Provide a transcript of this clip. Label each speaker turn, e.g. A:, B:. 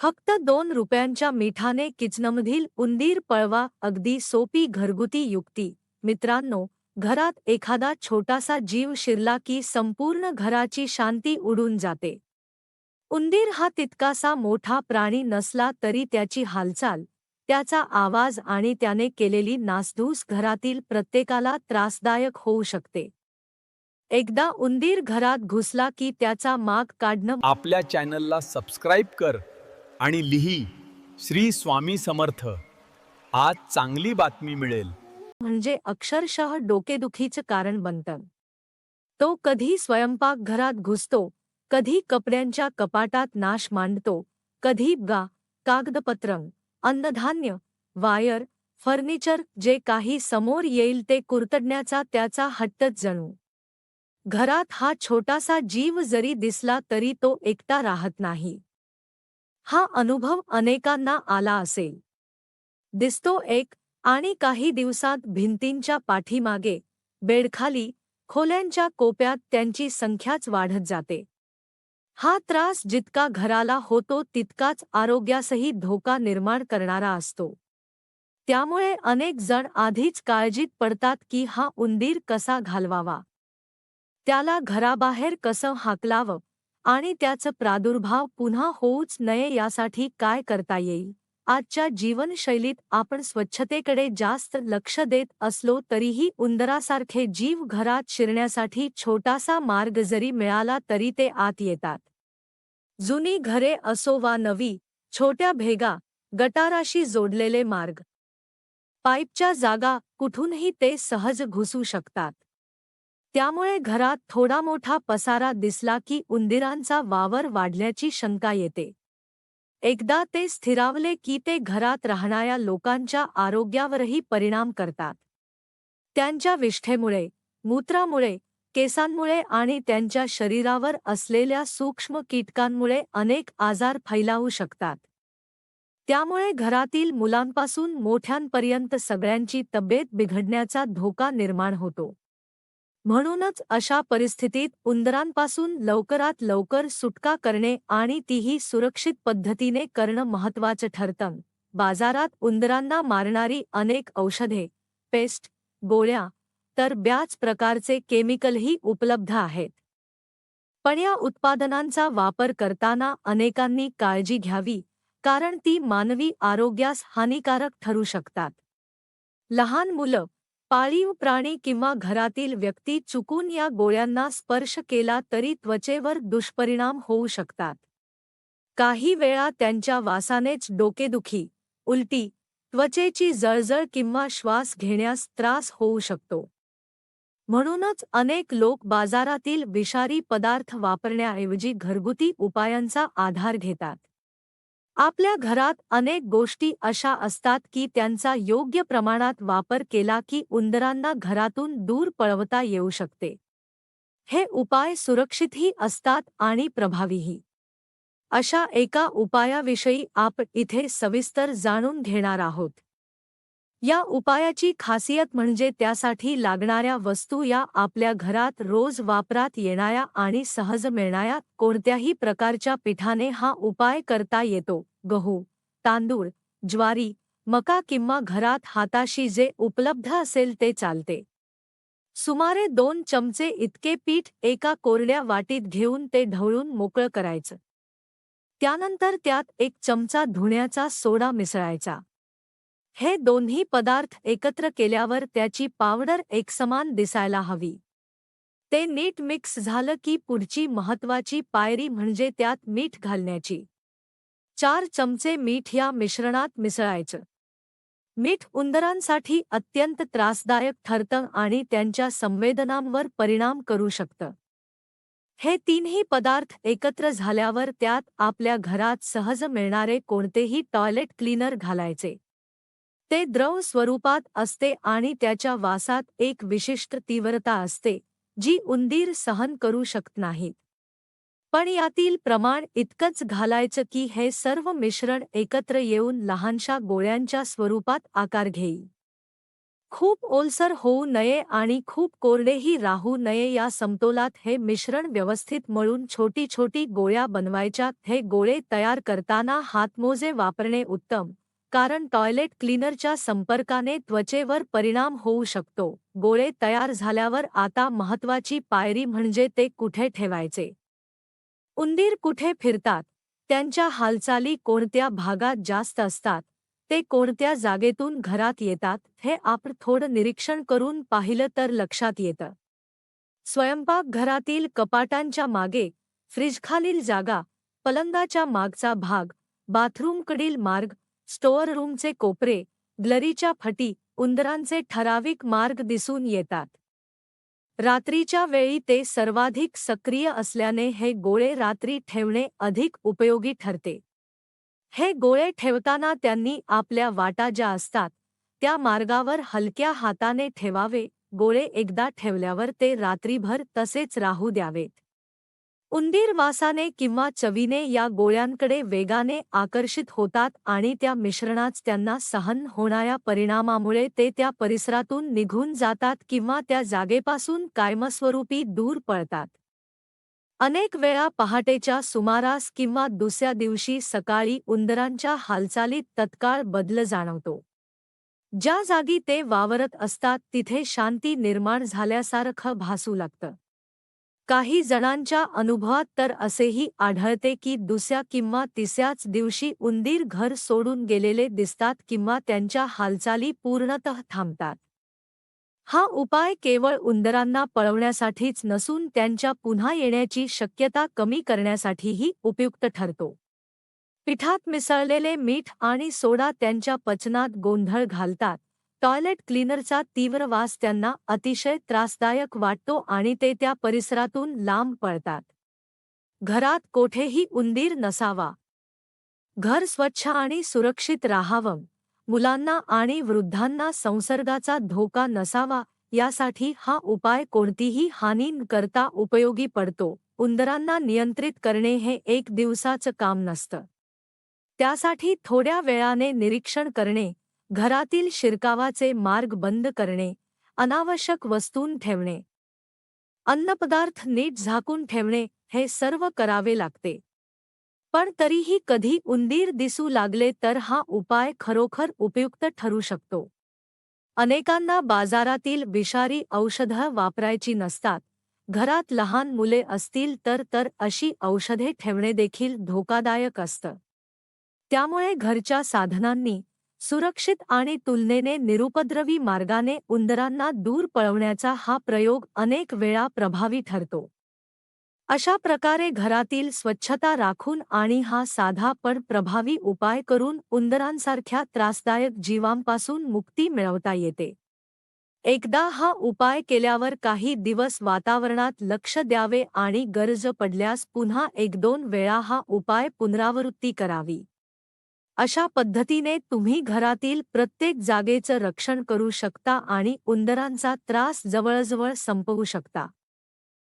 A: फक्त दोन रुपयांच्या मिठाने किचनमधील उंदीर पळवा अगदी सोपी घरगुती युक्ती. मित्रांनो घरात एखादा छोटासा जीव शिरला की संपूर्ण घराची शांती उडून जाते. उंदीर हा तितकासा मोठा प्राणी नसला तरी त्याची हालचाल त्याचा आवाज आणि त्याने केलेली नासधूस घरातील प्रत्येकाला त्रासदायक होऊ शकते. एकदा उंदीर घरात घुसला की त्याचा माग काढणं
B: आपल्या चॅनलला सबस्क्राईब कर. आणि लिही श्री स्वामी समर्थ. आज चांगली बातमी मिळेल.
A: म्हणजे अक्षरशः डोकेदुखीचं कारण बनतं. तो कधी स्वयंपाकघरात घुसतो कधी कपड्यांच्या कपाटात नाश मांडतो कधी गा कागदपत्रं अन्नधान्य वायर फर्निचर जे काही समोर येईल ते कुरतडण्याचा त्याचा हट्टच जणू. घरात हा छोटासा जीव जरी दिसला तरी तो एकटा राहत नाही. हा अनुभव अनेकांना आला असेल. दिसतो एक आणि काही दिवसात भिंतींच्या पाठीमागे बेडखाली खोल्यांच्या कोप्यात त्यांची संख्याच वाढत जाते. हा त्रास जितका घराला होतो तितकाच आरोग्यासही धोका निर्माण करणारा असतो. त्यामुळे अनेक जण आधीच काळजीत पडतात की हा उंदीर कसा घालवावा. त्याला घराबाहेर कसं हाकलावं आणि त्याचं प्रादुर्भाव पुन्हा होऊच नये यासाठी काय करता येईल? आजच्या जीवनशैलीत आपण स्वच्छतेकडे जास्त लक्ष देत असलो तरीही उंदरासारखे जीव घरात शिरण्यासाठी छोटासा मार्ग जरी मिळाला तरी ते आत येतात. जुनी घरे असो वा नवी छोट्या भेगा गटाराशी जोडलेले मार्ग. पाईपच्या जागा कुठूनही ते सहज घुसू शकतात. त्यामुळे घरात थोडा मोठा पसारा दिसला की उंदिरांचा वावर वाढल्याची शंका येते. एकदा ते स्थिरावले की ते घरात राहणाऱ्या लोकांच्या आरोग्यावरही परिणाम करतात. त्यांच्या विष्ठेमुळे मूत्रामुळे केसांमुळे आणि त्यांच्या शरीरावर असलेल्या सूक्ष्म कीटकांमुळे अनेक आजार फैलावू शकतात. त्यामुळे घरातील मुलांपासून मोठ्यांपर्यंत सगळ्यांची तब्येत बिघडण्याचा धोका निर्माण होतो. म्हणूनच अशा परिस्थितीत उंदरांपासून लवकरात लवकर सुटका करणे आणि तीही सुरक्षित पद्धतीने करणं महत्त्वाचं ठरतं. बाजारात उंदरांना मारणारी अनेक औषधे पेस्ट गोळ्या तर ब्याच प्रकारचे केमिकलही उपलब्ध आहेत. पण या उत्पादनांचा वापर करताना अनेकांनी काळजी घ्यावी कारण ती मानवी आरोग्यास हानिकारक ठरू शकतात. लहान मुलं पाळीव प्राणी किंवा घरातील व्यक्ती चुकून या गोळ्यांना स्पर्श केला तरी त्वचेवर दुष्परिणाम होऊ शकतात. काही वेळा त्यांच्या वासानेच डोकेदुखी उलटी त्वचेची जळजळ किंवा श्वास घेण्यास त्रास होऊ शकतो. म्हणूनच अनेक लोक बाजारातील विषारी पदार्थ वापरण्याऐवजी घरगुती उपायांचा आधार घेतात. आपल्या घरात अनेक गोष्टी अशा असतात की त्यांचा योग्य प्रमाणात वापर केला की उंदरांना घरातून दूर पळवता येऊ शकते. हे उपाय सुरक्षितही असतात आणि प्रभावीही. अशा एका उपायाविषयी आपण इथे सविस्तर जाणून घेणार आहोत. या उपायाची खासियत म्हणजे त्यासाठी लागणाऱ्या वस्तू या आपल्या घरात रोज वापरात येणाऱ्या आणि सहज मिळणाऱ्या कोणत्याही प्रकारच्या पिठाने हा उपाय करता येतो. गहू तांदूळ ज्वारी मका किंवा घरात हाताशी जे उपलब्ध असेल ते चालते. सुमारे दोन चमचे इतके पीठ एका कोरड्या वाटीत घेऊन ते ढवळून मोकळं करायचं. त्यानंतर त्यात एक चमचा धुण्याचा सोडा मिसळायचा. हे दोन्ही पदार्थ एकत्र केल्यावर त्याची पावडर एकसमान दिसायला हवी. ते नीट मिक्स झालं की पुढची महत्वाची पायरी म्हणजे त्यात मीठ घालण्याची. चार चमचे मीठ या मिश्रणात मिसळायचं. मीठ उंदरांसाठी अत्यंत त्रासदायक ठरतं आणि त्यांच्या संवेदनांवर परिणाम करू शकतं. हे तीनही पदार्थ एकत्र झाल्यावर त्यात आपल्या घरात सहज मिळणारे कोणतेही टॉयलेट क्लीनर घालायचे. ते द्रव स्वरूपात असते आणि त्याच्या वासात एक विशिष्ट तीव्रता असते जी उंदीर सहन करू शकत नाहीत. पण यातील प्रमाण इतकंच घालायचं की हे सर्व मिश्रण एकत्र येऊन लहानशा गोळ्यांच्या स्वरूपात आकार घेई खूप ओलसर होऊ नये आणि खूप कोरडेही राहू नये या समतोलात हे मिश्रण व्यवस्थित मळून छोटी छोटी गोळ्या बनवायच्या हे गोळे तयार करताना हातमोजे वापरणे उत्तम. कारण टॉयलेट क्लीनरच्या संपर्काने त्वचेवर परिणाम होऊ शकतो. गोळे तयार झाल्यावर आता महत्वाची पायरी म्हणजे ते कुठे ठेवायचे? उंदीर कुठे फिरतात? त्यांच्या हालचाली कोणत्या भागात जास्त असतात? ते कोणत्या जागेतून घरात येतात? हे आपण थोडं निरीक्षण करून पाहिलं तर लक्षात येतं. स्वयंपाकघरातील कपाटांच्या मागे फ्रीजखालील जागा पलंगाच्या मागचा भाग बाथरूमकडील मार्ग स्टोअर रूमचे कोपरे ग्लरीच्या फटी उंदरांचे ठराविक मार्ग दिसून येतात. रात्रीच्या वेळी ते सर्वाधिक सक्रिय असल्याने हे गोळे रात्री ठेवणे अधिक उपयोगी ठरते. हे गोळे ठेवताना त्यांनी आपल्या वाटा ज्या असतात त्या मार्गावर हलक्या हाताने ठेवावे गोळे एकदा ठेवल्यावर ते रात्रीभर तसेच राहू द्यावेत. उंदीर वासाने किंवा चवीने या गोळ्यांकडे वेगाने आकर्षित होतात आणि त्या मिश्रणाच त्यांना सहन होणाऱ्या परिणामामुळे ते त्या परिसरातून निघून जातात किंवा त्या जागेपासून कायमस्वरूपी दूर पळतात. अनेक वेळा पहाटेच्या सुमारास किंवा दुसऱ्या दिवशी सकाळी उंदरांच्या हालचालीत तत्काळ बदल जाणवतो. ज्या जागी ते वावरत असतात तिथे शांती निर्माण झाल्यासारखं भासू लागतं. काही जणांच्या अनुभवात तर असेही आढळते की दुसऱ्या किंवा तिसऱ्याच दिवशी उंदीर घर सोडून गेलेले दिसतात किंवा त्यांच्या हालचाली पूर्णतः थांबतात. हा उपाय केवळ उंदरांना पळवण्यासाठीच नसून त्यांच्या पुन्हा येण्याची शक्यता कमी करण्यासाठीही उपयुक्त ठरतो. पिठात मिसळलेले मीठ आणि सोडा त्यांच्या पचनात गोंधळ घालतात. टॉयलेट क्लीनरचा तीव्र वास त्यांना अतिशय त्रासदायक वाटतो आणि ते त्या परिसरातून लांब पळतात घरात कोठेही उंदीर नसावा. घर स्वच्छ आणि सुरक्षित राहावं. मुलांना आणि वृद्धांना संसर्गाचा धोका नसावा यासाठी हा उपाय कोणतीही हानी करता उपयोगी पडतो. उंदरांना नियंत्रित करणे हे एक दिवसाचं काम नसतं. त्यासाठी थोड्या वेळाने निरीक्षण करणे घरातील शिरकावाचे मार्ग बंद करणे अनावश्यक वस्तून ठेवणे. अन्नपदार्थ नीट झाकून ठेवणे हे सर्व करावे लागते. पण तरीही कधी उंदीर दिसू लागले तर हा उपाय खरोखर उपयुक्त ठरू शकतो. अनेकांना बाजारातील विषारी औषधं वापरायची नसतात. घरात लहान मुले असतील तर तर अशी औषधे ठेवणे देखील धोकादायक असतं. त्यामुळे घरच्या साधनांनी सुरक्षित आणि तुलनेने निरुपद्रवी मार्गाने उंदरांना दूर पळवण्याचा हा प्रयोग अनेक वेळा प्रभावी ठरतो. अशा प्रकारे घरातील स्वच्छता राखून आणि हा साधा पण प्रभावी उपाय करून उंदरांसारख्या त्रासदायक जीवांपासून मुक्ती मिळवता येते. एकदा हा उपाय केल्यावर काही दिवस वातावरणात लक्ष द्यावे आणि गरज पडल्यास पुन्हा एक दोन वेळा हा उपाय पुनरावृत्ती करावी. अशा पद्धतीने तुम्ही घरातील प्रत्येक जागेचं रक्षण करू शकता आणि उंदरांचा त्रास जवळजवळ संपवू शकता.